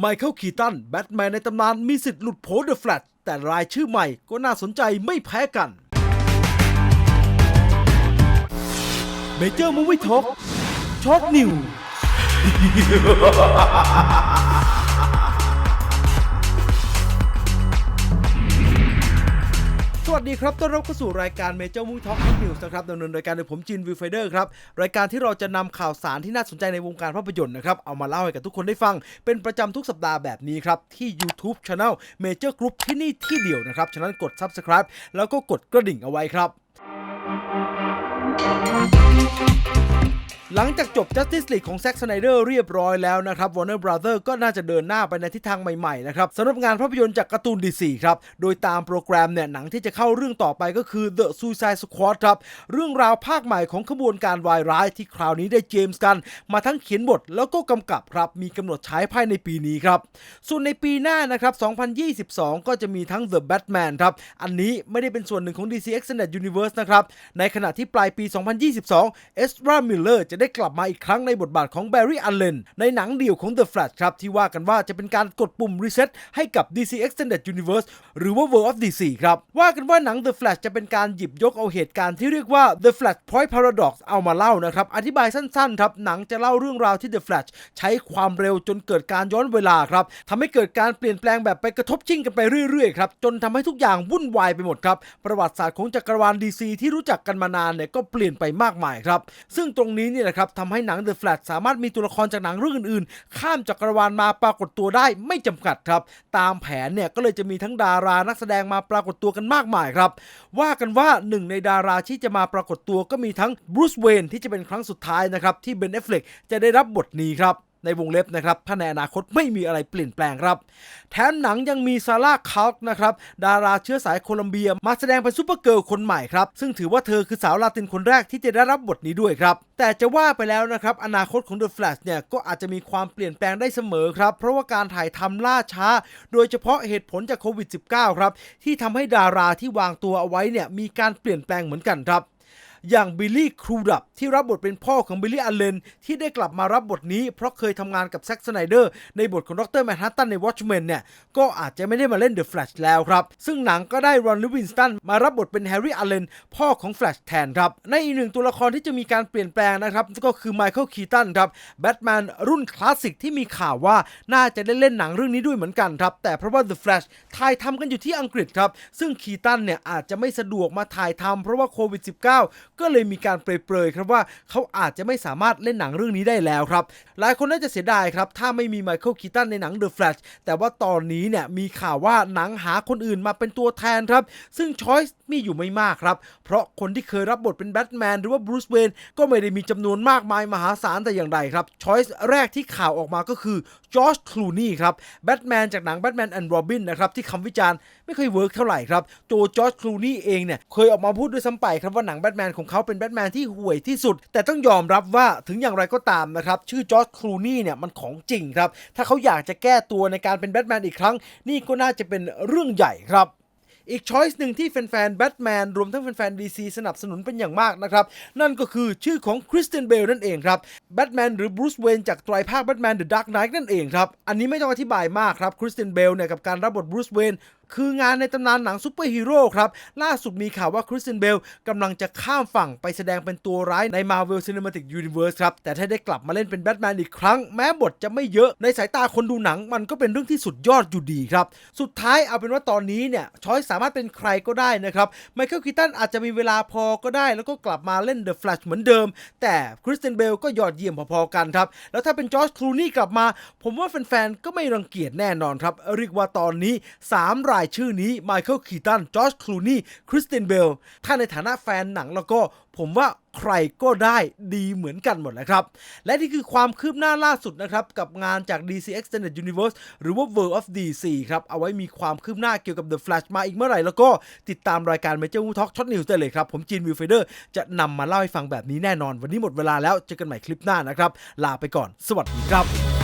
ไมเคิลคีตันแบทแมนในตำนานมีสิทธิ์หลุดโผเดอะแฟลตแต่รายชื่อใหม่ก็น่าสนใจไม่แพ้กันเมเจอร์มูวี่ท็อกช็อกนิว สวัสดีครับ ต้อนรับเข้าสู่รายการ Major Movie Talk News นะครับดำเนินรายการโดยผมจินวิวไฟเดอร์ครับ รายการที่เราจะนำข่าวสารที่น่าสนใจในวงการภาพยนตร์นะครับ เอามาเล่าให้กับทุกคนได้ฟัง เป็นประจำทุกสัปดาห์แบบนี้ครับ ที่ YouTube Channel Major Group ที่นี่ที่เดียวนะครับ ฉะนั้นกด Subscribe แล้วก็กดกระดิ่งเอาไว้ครับ หลังจากจบ Justice League ของ Zack Snyder เรียบร้อยแล้วนะครับ Warner Brothers ก็น่าจะเดินหน้าไปในทิศทางใหม่ ๆ นะครับสำหรับงานภาพยนตร์จากการ์ตูน DC ครับ โดยตามโปรแกรมเนี่ย หนังที่จะเข้าเรื่องต่อไปก็คือ The Suicide Squad ครับ เรื่องราวภาคใหม่ของขบวนการวายร้ายที่คราวนี้ได้เจมส์กัน มาทั้งเขียนบทแล้วก็กำกับครับ มีกำหนดฉายภายในปีนี้ครับ ส่วนในปีหน้านะครับ 2022 ก็จะมีทั้ง The Batman ครับ อันนี้ไม่ได้เป็นส่วนหนึ่งของ DC Extended Universe นะครับ ในขณะที่ปลายปี 2022 Ezra Miller จะได้กลับมาอีกครั้งในบทบาทของ Barry Allen ในหนังเดี่ยวของ The Flash ครับ ที่ว่ากันว่าจะเป็นการกดปุ่ม reset ให้กับ DC Extended Universe หรือว่า World of DC ครับ ว่ากันว่าหนัง The Flash จะเป็นการหยิบยกเอาเหตุการณ์ที่เรียกว่า The Flashpoint Paradox เอามาเล่านะครับ อธิบายสั้นๆครับหนังจะเล่าเรื่องราวที่ The Flash ใช้ความเร็วจนเกิดการย้อนเวลาครับทำให้เกิดการเปลี่ยนแปลงแบบไปกระทบชิ่งกันไปเรื่อยๆครับจนทำให้ทุกอย่างวุ่นวายไปหมดครับประวัติศาสตร์ของจักรวาล DC ที่รู้จักกันมานานเนี่ยก็เปลี่ยนไปมากมายครับซึ่งตรงนี้เนี่ยนะครับทำให้หนัง The Flash สามารถมีตัวละครจากหนังเรื่องอื่นๆ ข้ามจักรวาลมาปรากฏตัวได้ไม่จำกัดครับ ตามแผนเนี่ยก็เลยจะมีทั้งดารานักแสดงมาปรากฏตัวกันมากมายครับ ว่ากันว่าหนึ่งในดาราที่จะมาปรากฏตัวก็มีทั้งบรูซเวนที่จะเป็นครั้งสุดท้ายนะครับที่เบนเอฟเฟลกจะได้รับบทนี้ครับ ในวงเล็บนะครับถ้าในอนาคตไม่มีอะไรเปลี่ยนแปลงครับ แถมหนังยังมีซาร่าคาลกนะครับดาราเชื้อสายโคลัมเบียมาแสดงเป็นซูเปอร์เกิร์ลคนใหม่ครับ ซึ่งถือว่าเธอคือสาวลาตินคนแรกที่จะได้รับบทนี้ด้วยครับ แต่จะว่าไปแล้วนะครับ อนาคตของ The Flash เนี่ย ก็อาจจะมีความเปลี่ยนแปลงได้เสมอครับ เพราะว่าการถ่ายทำล่าช้า โดยเฉพาะเหตุผลจากโควิด -19 ครับที่ทำให้ดาราที่วางตัวเอาไว้เนี่ยมีการเปลี่ยนแปลงเหมือนกันครับ อย่างบิลลี่ครูดับที่รับบทเป็นพ่อของบิลลี่อัลเลนที่ได้กลับมารับบทนี้ เพราะเคยทำงานกับแซ็กสไนเดอร์ในบทของดรแมนฮัตตันใน Watchmen เนี่ย ก็อาจจะไม่ได้มาเล่น The Flash แล้วครับ ซึ่งหนังก็ได้รอนลิวินสตันมารับบทเป็นแฮร์รี่อัลเลนพ่อของ Flash แทนครับ ในอีกหนึ่งตัวละครที่จะมีการเปลี่ยนแปลงนะครับก็คือไมเคิลคีตันครับแบทแมนรุ่นคลาสสิกที่มีข่าวว่าน่าจะได้เล่นหนังเรื่องนี้ด้วยเหมือนกันครับแต่เพราะว่า The Flash ถ่ายทำกันอยู่ที่อังกฤษครับซึ่งคีตันเนี่ยอาจจะไม่สะดวกมาถ่ายทำเพราะว่าโควิด -19 ก็เลยมีการเปรยๆครับว่าเขาอาจจะไม่สามารถเล่นหนังเรื่องนี้ได้แล้วครับ หลายคนน่าจะเสียดายครับ ถ้าไม่มีไมเคิลคีตันในหนัง The Flash แต่ว่าตอนนี้เนี่ยมีข่าวว่าหนังหาคนอื่นมาเป็นตัวแทนครับ ซึ่งช้อยส์มีอยู่ไม่มากครับ เพราะคนที่เคยรับบทเป็นแบทแมนหรือว่าบรูซเวนก็ไม่ได้มีจำนวนมากมายมหาศาลแต่อย่างใดครับช้อยส์แรกที่ข่าวออกมาก็คือจอร์จคลูนี่ครับแบทแมนจากหนังแบทแมนแอนด์โรบินนะครับที่คำวิจารณ์ไม่เคยเวิร์กเท่าไหร่ครับตัวจอร์จคลูนี่เองเนี่ยเคยออกมาพูดด้วยซ้ำไปครับว่าหนังแบทแมนของเขาเป็นแบทแมนที่ห่วยที่สุด แต่ต้องยอมรับว่าถึงอย่างไรก็ตามนะครับชื่อจอร์จคลูนี่เนี่ยมันของจริงครับ ถ้าเขาอยากจะแก้ตัวในการเป็นแบทแมนอีกครั้ง นี่ก็น่าจะเป็นเรื่องใหญ่ครับอีกช้อยส์หนึ่งที่แฟนๆแบทแมนรวมทั้งแฟนๆ DC สนับสนุนเป็นอย่างมากนะครับ นั่นก็คือชื่อของคริสเตนเบลนั่นเองครับแบทแมนหรือบรูซเวนจากไตรภาคแบทแมนเดอะดาร์กไนท์นั่นเองครับ อันนี้ไม่ต้องอธิบายมากครับคริสเตนเบลเนี่ยกับการรับบทบรูซเวน คืองานในตำนานหนังซูเปอร์ฮีโร่ครับล่าสุดมีข่าวว่าคริสเตนเบลกำลังจะข้ามฝั่งไปแสดงเป็นตัวร้ายใน Marvel Cinematic Universe ครับ แต่ถ้าได้กลับมาเล่นเป็นแบทแมนอีกครั้ง แม้บทจะไม่เยอะในสายตาคนดูหนังมันก็เป็นเรื่องที่สุดยอดอยู่ดีครับ สุดท้ายเอาเป็นว่าตอนนี้เนี่ยช้อยสามารถเป็นใครก็ได้นะครับไมเคิลคีตันอาจจะมีเวลาพอก็ได้ แล้วก็กลับมาเล่น The Flash เหมือนเดิม แต่คริสเตนเบลก็ยอดเยี่ยมพอๆกันครับแล้วถ้าเป็นจอร์จคลูนี่กลับมา ผมว่าแฟนๆก็ไม่รังเกียจแน่นอนครับเรียกว่าตอนนี้สามรายชื่อนี้ไมเคิลคีตันจอร์จคลูนี่คริสตินเบลถ้าในฐานะแฟนหนังแล้วก็ผมว่าใครก็ได้ดีเหมือนกันหมดนะครับ และนี่คือความคืบหน้าล่าสุดนะครับ กับงานจาก DC Extended Universe หรือว่า World of DC ครับ เอาไว้มีความคืบหน้าเกี่ยวกับ The Flash มาอีกเมื่อไหร่ แล้วก็ติดตามรายการ Major Wu Talk ช็อตนิวส์ได้เลยครับ ผมจีนวิวเฟเดอร์จะนำมาเล่าให้ฟังแบบนี้แน่นอน วันนี้หมดเวลาแล้วเจอกันใหม่คลิปหน้านะครับลาไปก่อน สวัสดีครับ